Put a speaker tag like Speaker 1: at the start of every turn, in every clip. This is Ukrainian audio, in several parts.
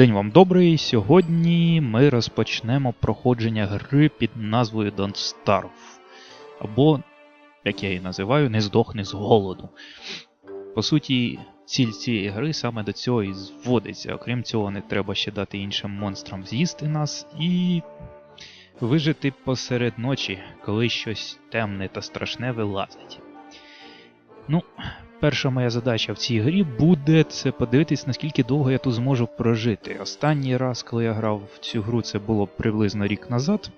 Speaker 1: День вам добрий. Сьогодні ми розпочнемо проходження гри під назвою Don't Starve. Або, як я її називаю, не здохни з голоду. По суті, ціль цієї гри саме до цього і зводиться. Окрім цього, не треба ще дати іншим монстрам з'їсти нас і вижити посеред ночі, коли щось темне та страшне вилазить. Ну, перша моя задача в цій грі буде це подивитись, наскільки довго я тут зможу прожити. Останній раз, коли я грав в цю гру, це було приблизно рік назад.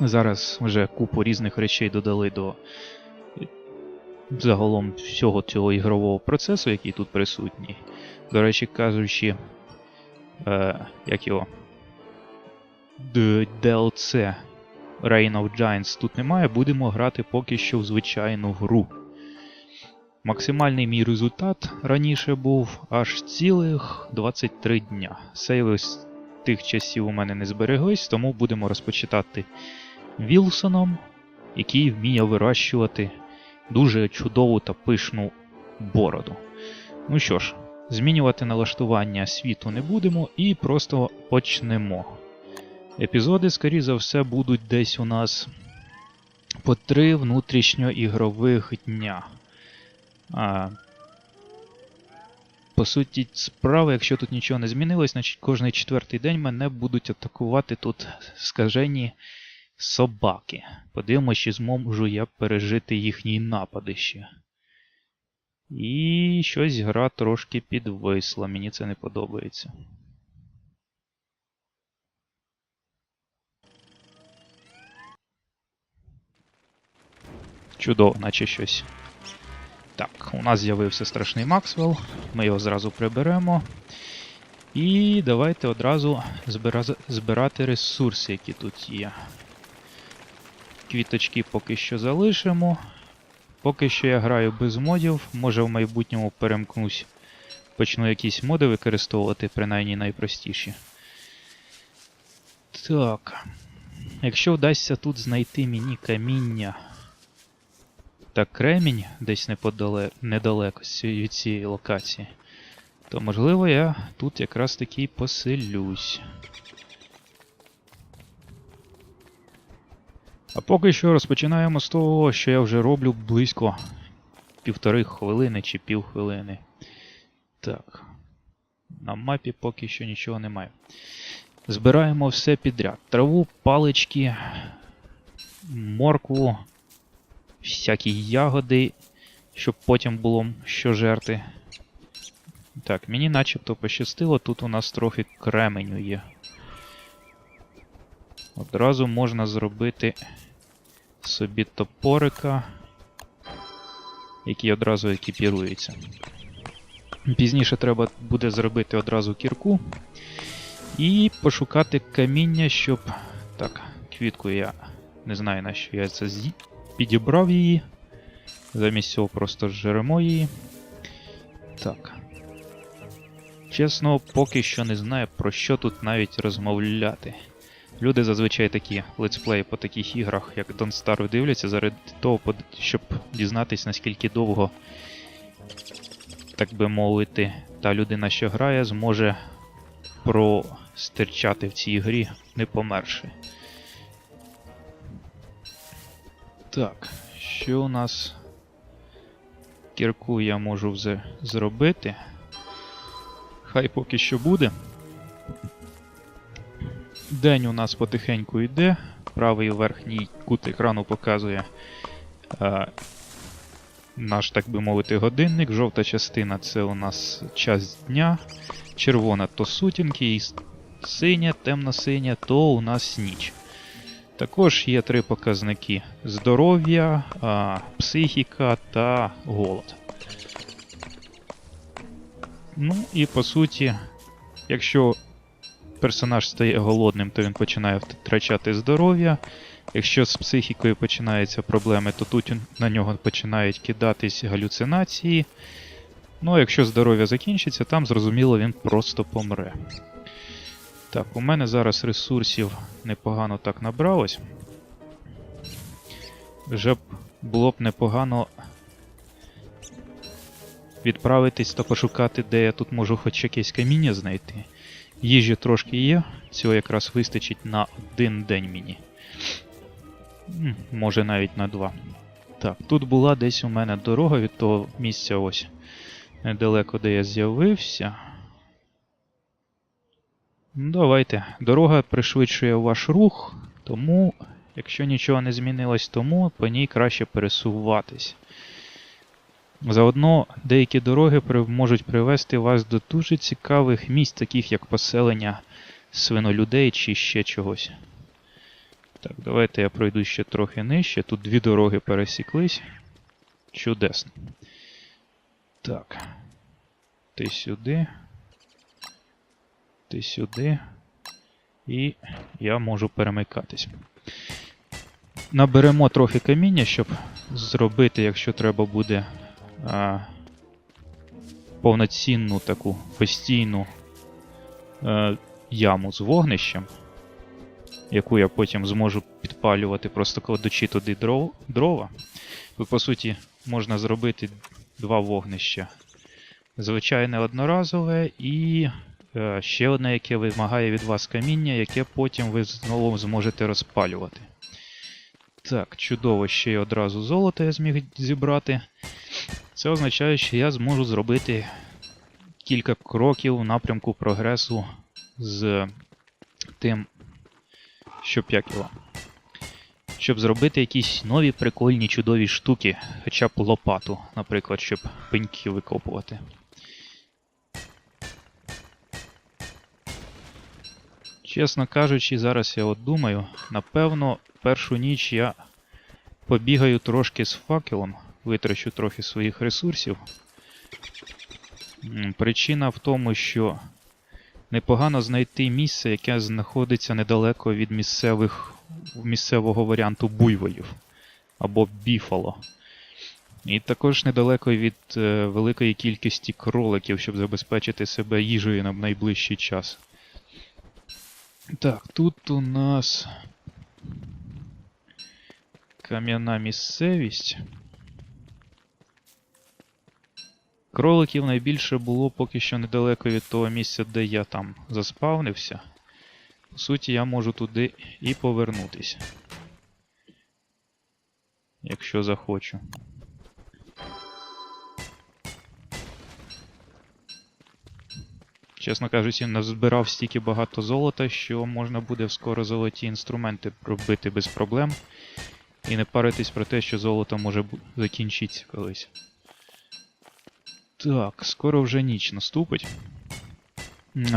Speaker 1: Зараз вже купу різних речей додали до е, загалом всього цього ігрового процесу, який тут присутній. До речі, кажучи, е, як його DLC Reign of Giants тут немає, будемо грати поки що в звичайну гру. Максимальний мій результат раніше був аж цілих 23 дня. Сейви з тих часів у мене не збереглись, тому будемо розпочитати Вілсоном, який вміє вирощувати дуже чудову та пишну бороду. Ну що ж, змінювати налаштування світу не будемо і просто почнемо. Епізоди, скоріше за все, будуть десь у нас по три внутрішньоігрових дня. А, по суті, справа, якщо тут нічого не змінилось, значить кожний четвертий день мене будуть атакувати тут скажені собаки. Подивимось, чи зможу я пережити їхні напади ще. І щось гра трошки підвисла, мені це не подобається. Чудово, наче щось. Так, у нас з'явився страшний Максвелл. Ми його зразу приберемо. І давайте одразу збира... збирати ресурси, які тут є. Квіточки поки що залишимо. Поки що я граю без модів. Може в майбутньому перемкнусь. Почну якісь моди використовувати, принаймні найпростіші. Так. Якщо вдасться тут знайти мені каміння та кремінь десь недалеко від цієї локації, то можливо я тут якраз таки поселюсь. А поки що розпочинаємо з того, що я вже роблю близько півтори хвилини чи півхвилини. Так. На мапі поки що нічого немає. Збираємо все підряд. Траву, палички, моркву, всякі ягоди, щоб потім було що жерти. Так, мені начебто пощастило, тут у нас трохи кременю є. Одразу можна зробити собі топорика, який одразу екіпірується. Пізніше треба буде зробити одразу кірку і пошукати каміння, щоб. Так, квітку я не знаю, на що я це з'ї... підібрав її. Замість цього просто жеремо її. Так. Чесно, поки що не знаю, про що тут навіть розмовляти. Люди зазвичай такі летсплеї по таких іграх, як Don't Starve, дивляться заради того, щоб дізнатись, наскільки довго, так би мовити, та людина, що грає, зможе простирчати в цій грі, не померши. Так, що у нас? Кірку я можу вже зробити. Хай поки що буде. День у нас потихеньку йде. Правий верхній кут екрану показує е, наш, так би мовити, годинник. Жовта частина це у нас час дня. Червона то сутінки, і синя, темно-синя, то у нас ніч. Також є три показники: здоров'я, психіка та голод. Ну і по суті, якщо персонаж стає голодним, то він починає втрачати здоров'я. Якщо з психікою починаються проблеми, то тут на нього починають кидатись галюцинації. Ну а якщо здоров'я закінчиться, там зрозуміло він просто помре. Так, у мене зараз ресурсів непогано так набралось. Вже було б непогано відправитись та пошукати, де я тут можу хоч якесь каміння знайти. Їжі трошки є, цього якраз вистачить на один день мені. Може навіть на два. Так, тут була десь у мене дорога від того місця ось недалеко, де я з'явився. Ну, Давайте. Дорога пришвидшує ваш рух, тому, якщо нічого не змінилось, тому по ній краще пересуватись. Заодно деякі дороги можуть привести вас до дуже цікавих місць, таких як поселення свинолюдей чи ще чогось. Так, давайте я пройду ще трохи нижче. Тут дві дороги пересіклись. Чудесно. Так. Ти сюди. Ти сюди. І я можу перемикатись. Наберемо трохи каміння, щоб зробити, якщо треба буде а, повноцінну таку постійну е, яму з вогнищем, яку я потім зможу підпалювати, просто кладучи туди дров, дрова. Тут, по суті, можна зробити два вогнища. Звичайне одноразове і ще одне, яке вимагає від вас каміння, яке потім ви знову зможете розпалювати. Так, чудово, ще й одразу золото я зміг зібрати. Це означає, що я зможу зробити кілька кроків в напрямку прогресу з тим, щоб як його. Щоб зробити якісь нові прикольні чудові штуки, хоча б лопату, наприклад, щоб пеньки викопувати. Чесно кажучи, зараз я от думаю, напевно, першу ніч я побігаю трошки з факелом, витрачу трохи своїх ресурсів. Причина в тому, що непогано знайти місце, яке знаходиться недалеко від місцевих, місцевого варіанту буйволів або біфало. І також недалеко від е, великої кількості кроликів, щоб забезпечити себе їжею на найближчий час. Так, тут у нас кам'яна місцевість. Кроликів найбільше було поки що недалеко від того місця, де я там заспавнився. По суті, я можу туди і повернутися. Якщо захочу. Чесно кажучи, назбирав стільки багато золота, що можна буде скоро золоті інструменти робити без проблем. І не паритись про те, що золото може закінчитися колись. Так, скоро вже ніч наступить.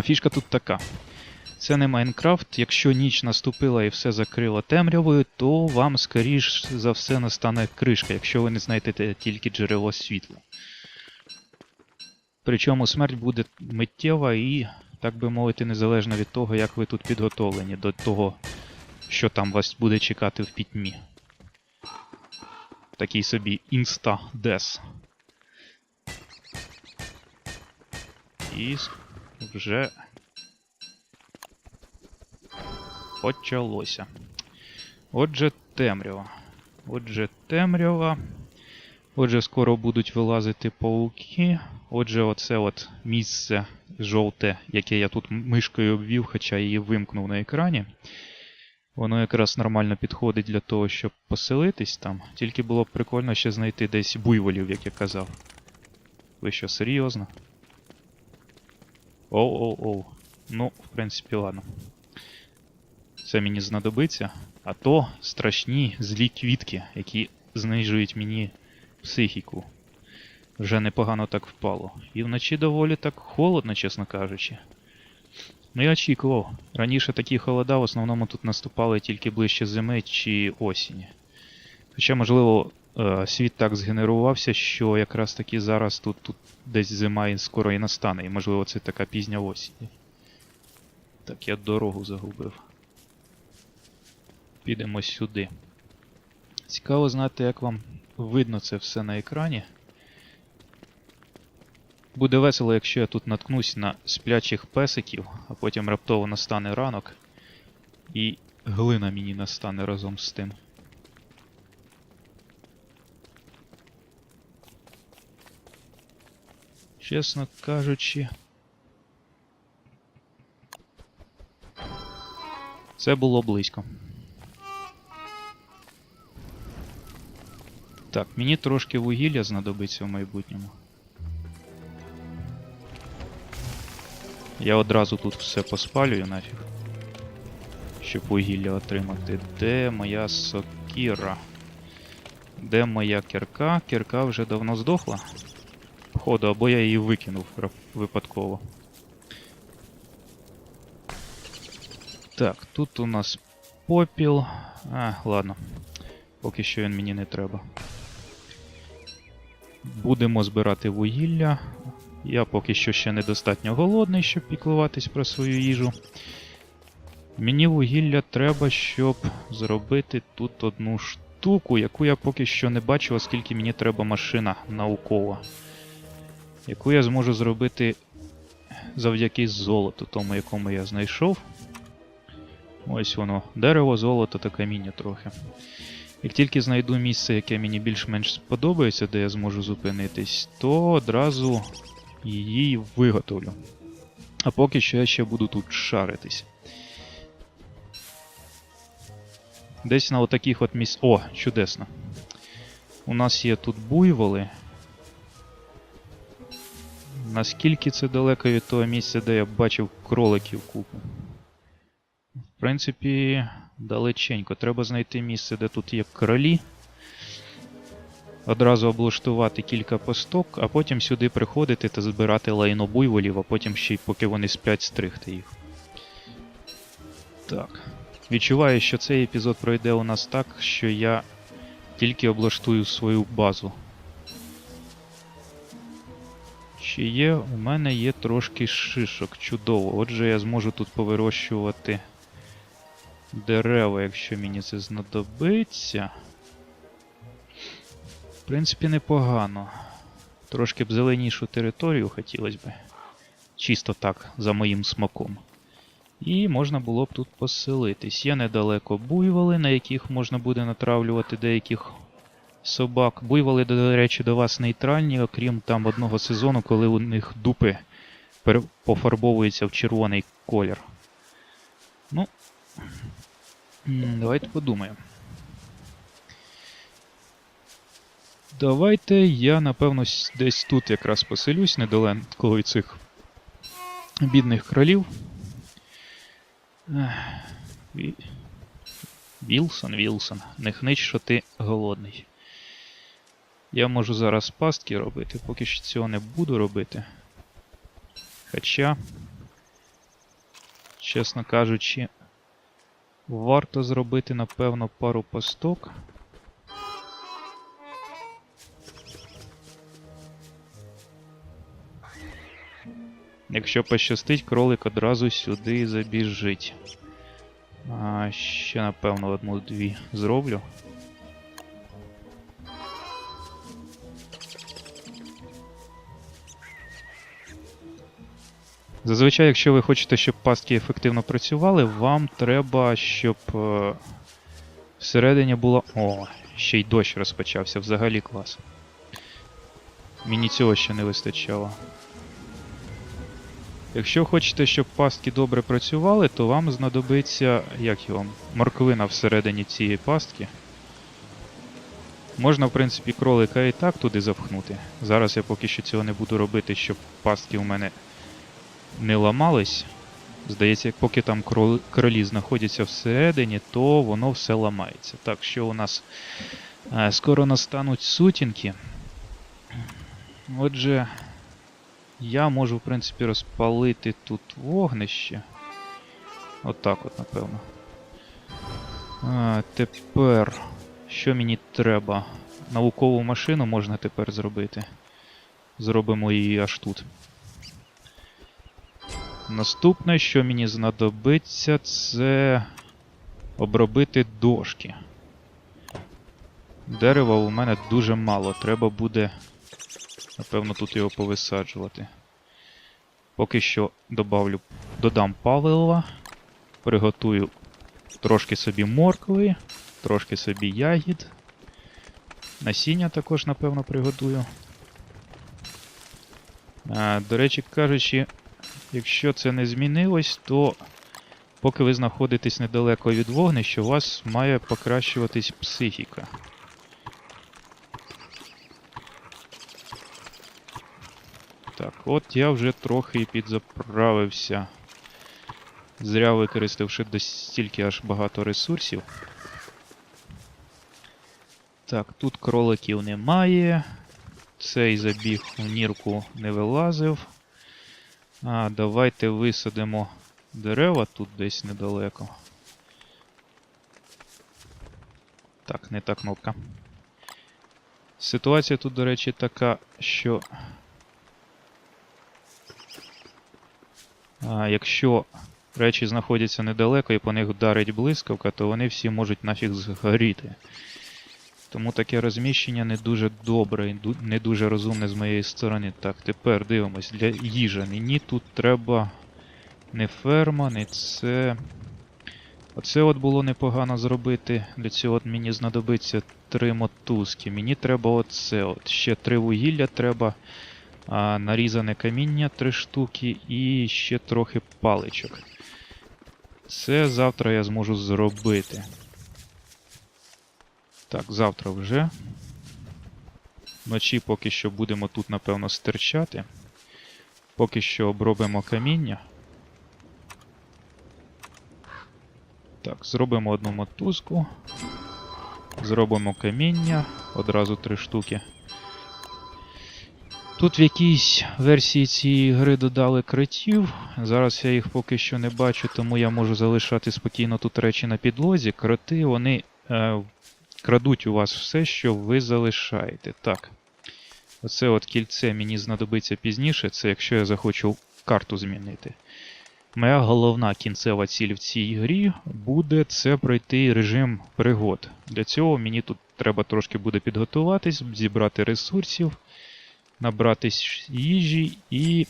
Speaker 1: Фішка тут така. Це не Майнкрафт. Якщо ніч наступила і все закрило темрявою, то вам скоріш за все настане кришка, якщо ви не знайдете тільки джерело світла. Причому смерть буде миттєва і, так би мовити, незалежно від того, як ви тут підготовлені до того, що там вас буде чекати в пітьмі. Такий собі інста-дес. І вже почалося. Отже, темрява. Отже, темрява. Отже, скоро будуть вилазити пауки. Отже, оце от місце жовте, яке я тут мишкою обвів, хоча її вимкнув на екрані. Воно якраз нормально підходить для того, щоб поселитись там. Тільки було б прикольно ще знайти десь буйволів, як я казав. Ви що, серйозно? Оу-оу-оу. Ну, в принципі, ладно. Це мені знадобиться. А то страшні злі квітки, які знижують мені психіку. Вже непогано так впало. І вночі доволі так холодно, чесно кажучи. Ну я очікував. Раніше такі холода в основному тут наступали тільки ближче зими чи осені. Хоча, можливо, е, світ так згенерувався, що якраз таки зараз тут, тут десь зима і скоро і настане, і можливо це така пізня осінь. Так, я дорогу загубив. Підемо сюди. Цікаво знати, як вам видно це все на екрані. Буде весело, якщо я тут наткнусь на сплячих песиків, а потім раптово настане ранок, і глина мені настане разом з тим. Чесно кажучи. Це було близько. Так, мені трошки вугілля знадобиться в майбутньому. Я одразу тут все поспалюю нафіг. Щоб вугілля отримати. Де моя сокіра? Де моя кірка? Кірка вже давно здохла. Походу, або я її викинув випадково. Так, тут у нас попіл. А, ладно. Поки що він мені не треба. Будемо збирати вугілля. Я поки що ще недостатньо голодний, щоб піклуватись про свою їжу. Мені вугілля треба, щоб зробити тут одну штуку, яку я поки що не бачу, оскільки мені треба машина наукова. Яку я зможу зробити завдяки золоту, тому якому я знайшов. Ось воно. Дерево, золото та каміння трохи. Як тільки знайду місце, яке мені більш-менш сподобається, де я зможу зупинитись, то одразу її виготовлю. А поки що я ще буду тут шаритись. Десь на отаких от місць. О, чудесно. У нас є тут буйволи. Наскільки це далеко від того місця, де я бачив кроликів купу? В принципі, далеченько. Треба знайти місце, де тут є кролі. Одразу облаштувати кілька посток, а потім сюди приходити та збирати лайно буйволів, а потім ще й поки вони сплять, стригти їх. Так. Відчуваю, що цей епізод пройде у нас так, що я тільки облаштую свою базу. Чи є? У мене є трошки шишок. Чудово. Отже, я зможу тут повирощувати дерева, якщо мені це знадобиться. В принципі, непогано. Трошки б зеленішу територію хотілося б. Чисто так, за моїм смаком. І можна було б тут поселитись. Є недалеко буйволи, на яких можна буде натравлювати деяких собак. Буйволи, до речі, до вас нейтральні, окрім там одного сезону, коли у них дупи пофарбовуються в червоний колір. Ну, давайте подумаємо. Давайте я, напевно, десь тут якраз поселюсь, недалеко від цих бідних кролів. Вілсон, Вілсон, не хнич, що ти голодний. Я можу зараз пастки робити, поки що цього не буду робити. Хоча, чесно кажучи, варто зробити, напевно, пару пасток. Якщо пощастить, кролик одразу сюди забіжить. А, ще, напевно, одну-дві зроблю. Зазвичай, якщо ви хочете, щоб пастки ефективно працювали, вам треба, щоб е, всередині було. О, ще й дощ розпочався, взагалі клас. Мені цього ще не вистачало. Якщо хочете, щоб пастки добре працювали, то вам знадобиться як його, морквина всередині цієї пастки. Можна, в принципі, кролика і так туди запхнути. Зараз я поки що цього не буду робити, щоб пастки у мене не ламались. Здається, поки там кролі знаходяться всередині, то воно все ламається. Так, що у нас е, скоро настануть сутінки. Отже, я можу, в принципі, розпалити тут вогнище. Отак от, напевно. А, тепер, що мені треба? Наукову машину можна тепер зробити. Зробимо її аж тут. Наступне, що мені знадобиться, це обробити дошки. Дерева у мене дуже мало. Треба буде, напевно, тут його повисаджувати. Поки що добавлю, додам палива, приготую трошки собі моркви, трошки собі ягід. Насіння також, напевно, приготую. А, до речі, кажучи, якщо це не змінилось, то поки ви знаходитесь недалеко від вогнища, у вас має покращуватись психіка. Так, от я вже трохи підзаправився. Зря використавши достільки аж багато ресурсів. Так, тут кроликів немає. Цей забіг в нірку не вилазив. А, давайте висадимо дерева тут десь недалеко. Так, не та кнопка. Ситуація тут, до речі, така, що. Якщо речі знаходяться недалеко і по них вдарить блискавка, то вони всі можуть нафіг згоріти. Тому таке розміщення не дуже добре і не дуже розумне з моєї сторони. Так, тепер дивимось для їжі. Мені тут треба не ферма, не це. Оце от було непогано зробити. Для цього от мені знадобиться три мотузки. Мені треба оце. От. Ще три вугілля треба. А, нарізане каміння три штуки і ще трохи паличок. Це завтра я зможу зробити. Так, завтра вже. Вночі поки що будемо тут, напевно, стирчати. Поки що обробимо каміння. Так, зробимо одну мотузку. Зробимо каміння. Одразу три штуки. Тут в якійсь версії цієї гри додали критів. Зараз я їх поки що не бачу, тому я можу залишати спокійно тут речі на підлозі. Кроти, вони е, крадуть у вас все, що ви залишаєте. Так. Оце от кільце мені знадобиться пізніше, це якщо я захочу карту змінити. Моя головна кінцева ціль в цій грі буде це пройти режим пригод. Для цього мені тут треба трошки буде підготуватись, зібрати ресурсів, набратись їжі, і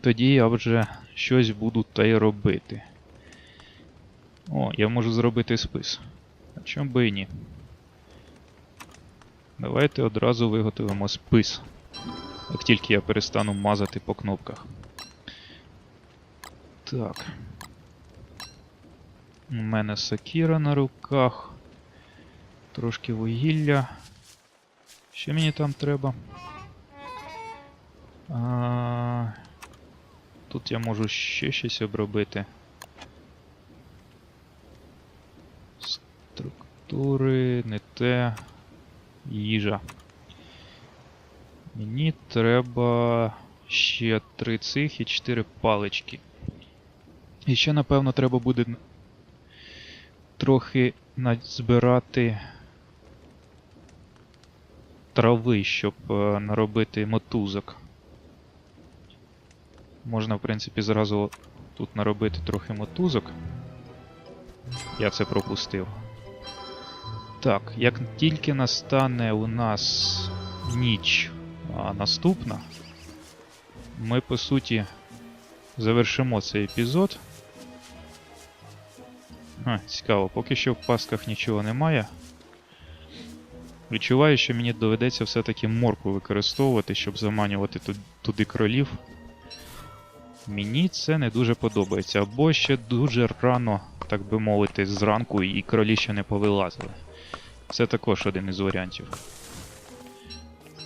Speaker 1: тоді я вже щось буду та й робити. О, я можу зробити спис. А чому би і ні? Давайте одразу виготовимо спис. Як тільки я перестану мазати по кнопках. Так. У мене сакіра на руках. Трошки вугілля. Що мені там треба? А... Тут я можу ще щось обробити. Структури, не те. Їжа. Мені треба ще три цих і чотири палички. І ще, напевно, треба буде трохи назбирати трави, щоб е, наробити мотузок. Можна, в принципі, зразу тут наробити трохи мотузок. Я це пропустив. Так, як тільки настане у нас ніч а, наступна, ми по суті завершимо цей епізод. Ха, цікаво, поки що в пасках нічого немає. Відчуваю, що мені доведеться все-таки моркву використовувати, щоб заманювати туди кролів. Мені це не дуже подобається. Або ще дуже рано, так би мовити, зранку і кролі ще не повилазили. Це також один із варіантів.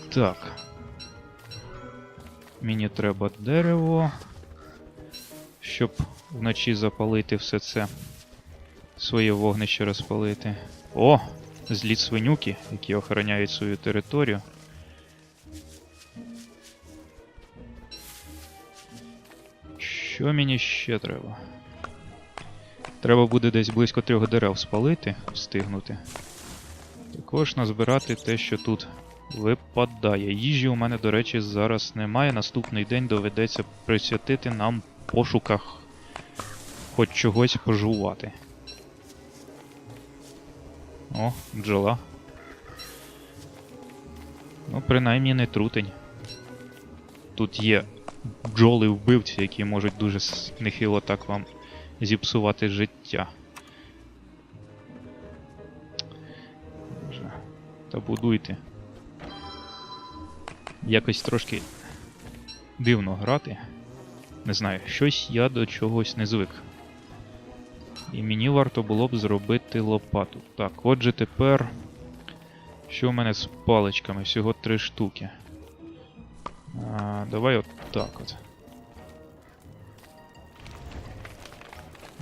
Speaker 1: Так. Мені треба дерево, щоб вночі запалити все це. Своє вогнище розпалити. О! Зліт свинюки, які охороняють свою територію. Що мені ще треба? Треба буде десь близько трьох дерев спалити, встигнути. Також назбирати те, що тут випадає. Їжі у мене, до речі, зараз немає. Наступний день доведеться присвятити нам пошуках хоч чогось пожувати. О, бджола. Ну, принаймні не трутень. Тут є бджоли вбивці, які можуть дуже нехило так вам зіпсувати життя. Та будуйте. Якось трошки дивно грати. Не знаю, щось я до чогось не звик. І мені варто було б зробити лопату. Так, отже тепер. Що в мене з паличками? Всього три штуки. Давай от так от.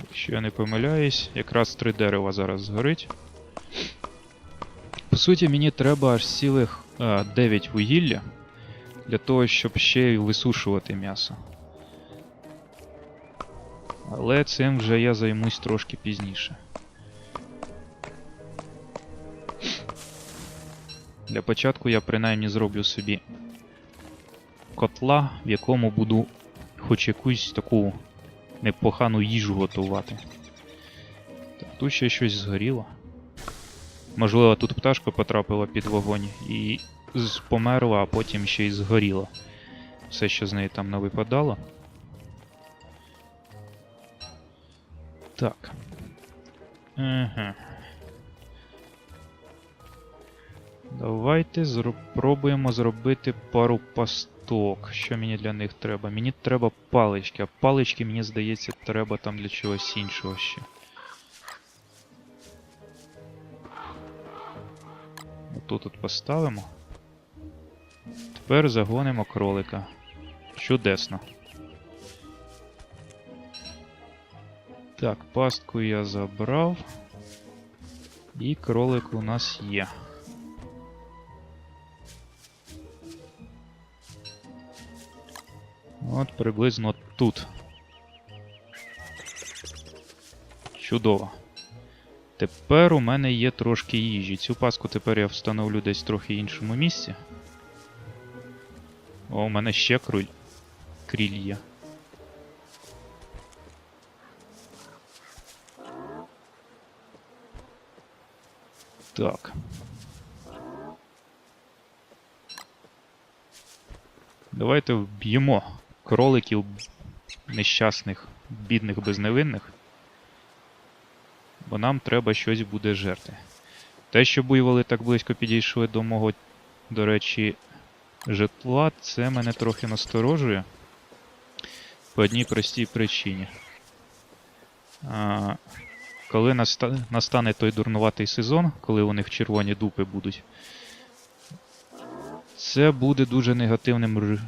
Speaker 1: Якщо я не помиляюсь, якраз три дерева зараз згорить. По суті, мені треба аж цілих а, 9 вугілля для того, щоб ще й висушувати м'ясо. Але цим вже я займусь трошки пізніше. Для початку я принаймні зроблю собі котла, в якому буду хоч якусь таку непогану їжу готувати. Так, тут ще щось згоріло. Можливо, тут пташка потрапила під вогонь і померла, а потім ще й згоріла. Все, що з неї там не випадало. Так. Ага. Давайте спробуємо зробити пару пасток. Що мені для них треба? Мені треба палички, а палички, мені здається, треба там для чогось іншого ще. Отут от поставимо. Тепер загонимо кролика. Чудесно. Так, пастку я забрав. І кролик у нас є. От приблизно тут. Чудово. Тепер у мене є трошки їжі. Цю паску тепер я встановлю десь трохи іншому місці. О, у мене ще круль. Кріль є. Так. Давайте вб'ємо кроликів нещасних, бідних, безневинних. Бо нам треба щось буде жерти. Те, що буйволи так близько підійшли до мого, до речі, житла, це мене трохи насторожує. По одній простій причині. А, коли наста... настане той дурнуватий сезон, коли у них червоні дупи будуть, це буде дуже негативним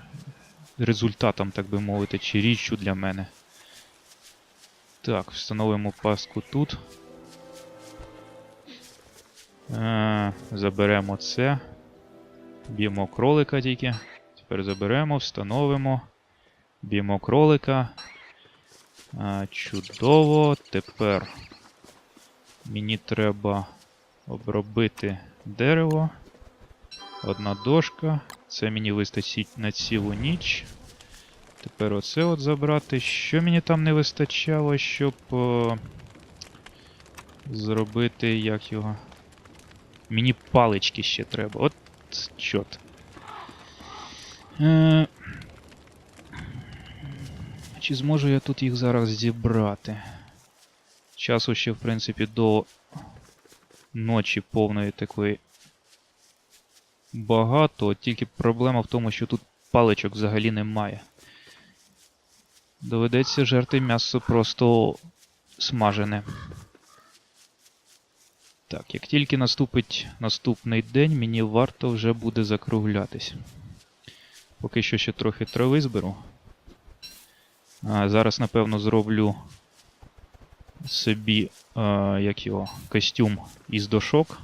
Speaker 1: результатом, так би мовити, чи річчю для мене. Так, встановимо паску тут. Заберемо це. Б'ємо кролика тільки. Тепер заберемо, встановимо. Б'ємо кролика. Чудово. Тепер мені треба обробити дерево. Одна дошка. Це мені вистачить на цілу ніч. Тепер оце от забрати. Що мені там не вистачало, щоб о, зробити як його. Мені палички ще треба. От чот. Е, чи зможу я тут їх зараз зібрати? Часу ще, в принципі, до ночі повної такої багато, тільки проблема в тому, що тут паличок взагалі немає. Доведеться жерти м'ясо просто смажене. Так, як тільки наступить наступний день, мені варто вже буде закруглятись. Поки що ще трохи трави зберу. А, зараз, напевно, зроблю собі а, як його, костюм із дошок.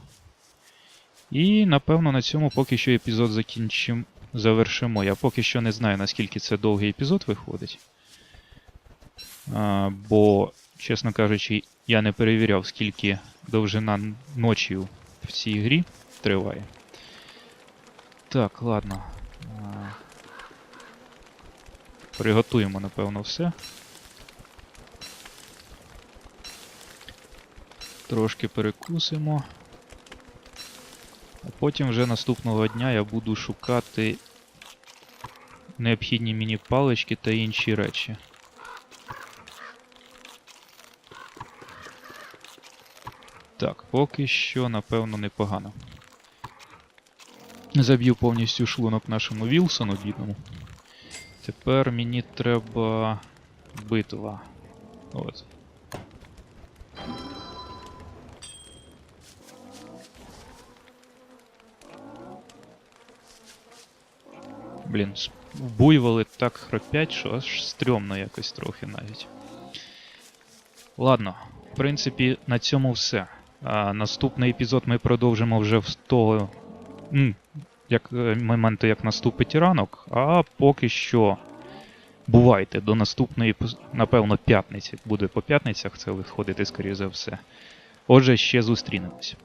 Speaker 1: І, напевно, на цьому поки що епізод закінчимо. Завершимо. Я поки що не знаю, наскільки це довгий епізод виходить. А, бо, чесно кажучи, я не перевіряв, скільки довжина ночі в цій грі триває. Так, ладно. Приготуємо, напевно, все. Трошки перекусимо. А потім вже наступного дня я буду шукати необхідні мені палички та інші речі. Так, поки що, напевно, непогано. Заб'ю повністю шлунок нашому Вілсону, бідному. Тепер мені треба битва. Блін, буйволи так хропять, що аж стрьомно якось трохи навіть. Ладно, в принципі, на цьому все. А, наступний епізод ми продовжимо вже з того як, е, моменту, як наступить ранок, а поки що. Бувайте до наступної, напевно, п'ятниці. Буде по п'ятницях це виходити, скоріше за все. Отже, ще зустрінемось.